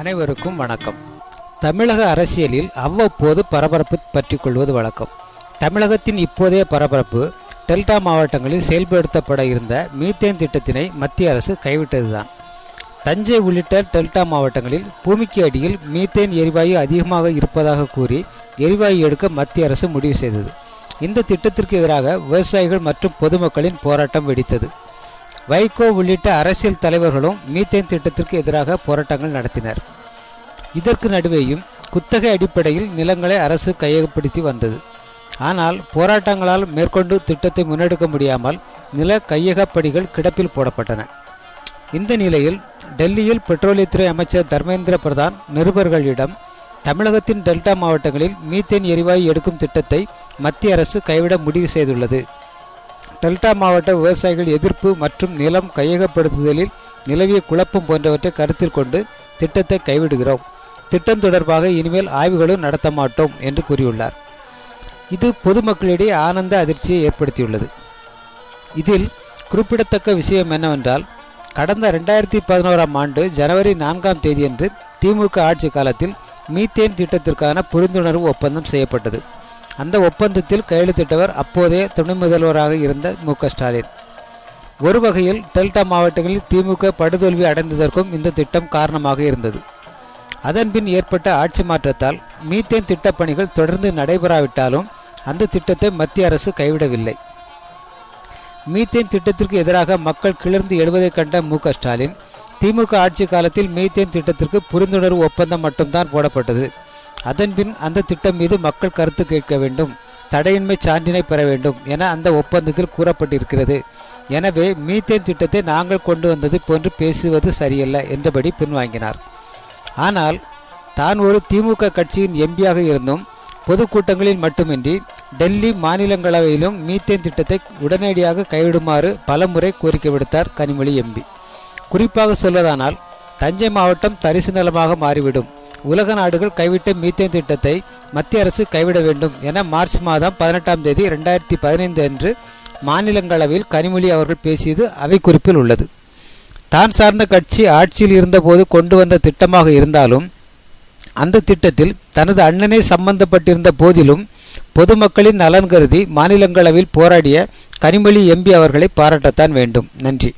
அனைவருக்கும் வணக்கம். தமிழக அரசியலில் அவ்வப்போது பரபரப்பு பற்றி கொள்வது வழக்கம். தமிழகத்தின் இப்போதைய பரபரப்பு டெல்டா மாவட்டங்களில் செயல்படுத்தப்பட இருந்த மீத்தேன் திட்டத்தினை மத்திய அரசு கைவிட்டதுதான். தஞ்சை உள்ளிட்ட டெல்டா மாவட்டங்களில் பூமிக்கு அடியில் மீத்தேன் எரிவாயு அதிகமாக இருப்பதாக கூறி எரிவாயு எடுக்க மத்திய அரசு முடிவு செய்தது. இந்த திட்டத்திற்கு எதிராக விவசாயிகள் மற்றும் பொதுமக்களின் போராட்டம் வெடித்தது. வைகோ உள்ளிட்ட அரசியல் தலைவர்களும் மீத்தேன் திட்டத்திற்கு எதிராக போராட்டங்கள் நடத்தினர். இதற்கு நடுவேயும் குத்தகை அடிப்படையில் நிலங்களை அரசு கையகப்படுத்தி வந்தது. ஆனால் போராட்டங்களால் மேற்கொண்டு திட்டத்தை முன்னெடுக்க முடியாமல் நில கையகப்படிகள் கிடப்பில் போடப்பட்டன. இந்த நிலையில் டெல்லியில் பெட்ரோலியத்துறை அமைச்சர் தர்மேந்திர பிரதான் நிருபர்களிடம் தமிழகத்தின் டெல்டா மாவட்டங்களில் மீத்தேன் எரிவாயு எடுக்கும் திட்டத்தை மத்திய அரசு கைவிட முடிவு செய்துள்ளது. டெல்டா மாவட்ட விவசாயிகள் எதிர்ப்பு மற்றும் நிலம் கையகப்படுத்துதலில் நிலவிய குழப்பம் போன்றவற்றை கருத்தில் கொண்டு திட்டத்தை கைவிடுகிறோம். திட்டம் தொடர்பாக இனிமேல் ஆய்வுகளும் நடத்த மாட்டோம் என்று கூறியுள்ளார். இது பொதுமக்களிடையே ஆனந்த அதிர்ச்சியை ஏற்படுத்தியுள்ளது. இதில் குறிப்பிடத்தக்க விஷயம் என்னவென்றால் கடந்த ரெண்டாயிரத்தி பதினோராம் ஆண்டு ஜனவரி நான்காம் தேதியன்று திமுக ஆட்சி காலத்தில் மீத்தேன் திட்டத்திற்கான புரிந்துணர்வு ஒப்பந்தம் செய்யப்பட்டது. அந்த ஒப்பந்தத்தில் கையெழுத்திட்டவர் அப்போதைய துணை முதல்வராக இருந்த மு ஸ்டாலின். ஒரு வகையில் டெல்டா மாவட்டங்களில் திமுக படுதோல்வி அடைந்ததற்கும் இந்த திட்டம் காரணமாக இருந்தது. அதன்பின் ஏற்பட்ட ஆட்சி மாற்றத்தால் மீத்தேன் திட்டப்பணிகள் தொடர்ந்து நடைபெறாவிட்டாலும் அந்த திட்டத்தை மத்திய அரசு கைவிடவில்லை. மீத்தேன் திட்டத்திற்கு எதிராக மக்கள் கிளர்ந்து எழுவதைக் கண்ட மு ஸ்டாலின் திமுக ஆட்சி காலத்தில் மீத்தேன் திட்டத்திற்கு புரிந்துணர்வு ஒப்பந்தம் மட்டும்தான் போடப்பட்டது. அதன்பின் அந்த திட்டம் மீது மக்கள் கருத்து கேட்க வேண்டும் தடையின்மை சான்றினை பெற வேண்டும் என அந்த ஒப்பந்தத்தில் கூறப்பட்டிருக்கிறது. எனவே மீத்தேன் திட்டத்தை நாங்கள் கொண்டு வந்தது போன்று பேசுவது சரியல்ல என்றபடி பின்வாங்கினார். ஆனால் தான் ஒரு திமுக கட்சியின் எம்பியாக இருந்தும் பொதுக்கூட்டங்களில் மட்டுமின்றி டெல்லி மாநிலங்களவையிலும் மீத்தேன் திட்டத்தை உடனடியாக கைவிடுமாறு பலமுறை கோரிக்கை விடுத்தார் கனிமொழி எம்பி. குறிப்பாக சொல்வதானால் தஞ்சை மாவட்டம் தரிசு நிலமாக மாறிவிடும். உலக நாடுகள் கைவிட்ட மீத்தேன் திட்டத்தை மத்திய அரசு கைவிட வேண்டும் என மார்ச் மாதம் பதினெட்டாம் தேதி ரெண்டாயிரத்தி பதினைந்து அன்று மாநிலங்களவையில் கனிமொழி அவர்கள் பேசியது அவை குறிப்பில் உள்ளது. தான் சார்ந்த கட்சி ஆட்சியில் இருந்தபோது கொண்டு வந்த திட்டமாக இருந்தாலும் அந்த திட்டத்தில் தனது அண்ணனே சம்பந்தப்பட்டிருந்த போதிலும் பொதுமக்களின் நலன் கருதி மாநிலங்களவையில் போராடிய கனிமொழி எம்பி அவர்களை பாராட்டத்தான் வேண்டும். நன்றி.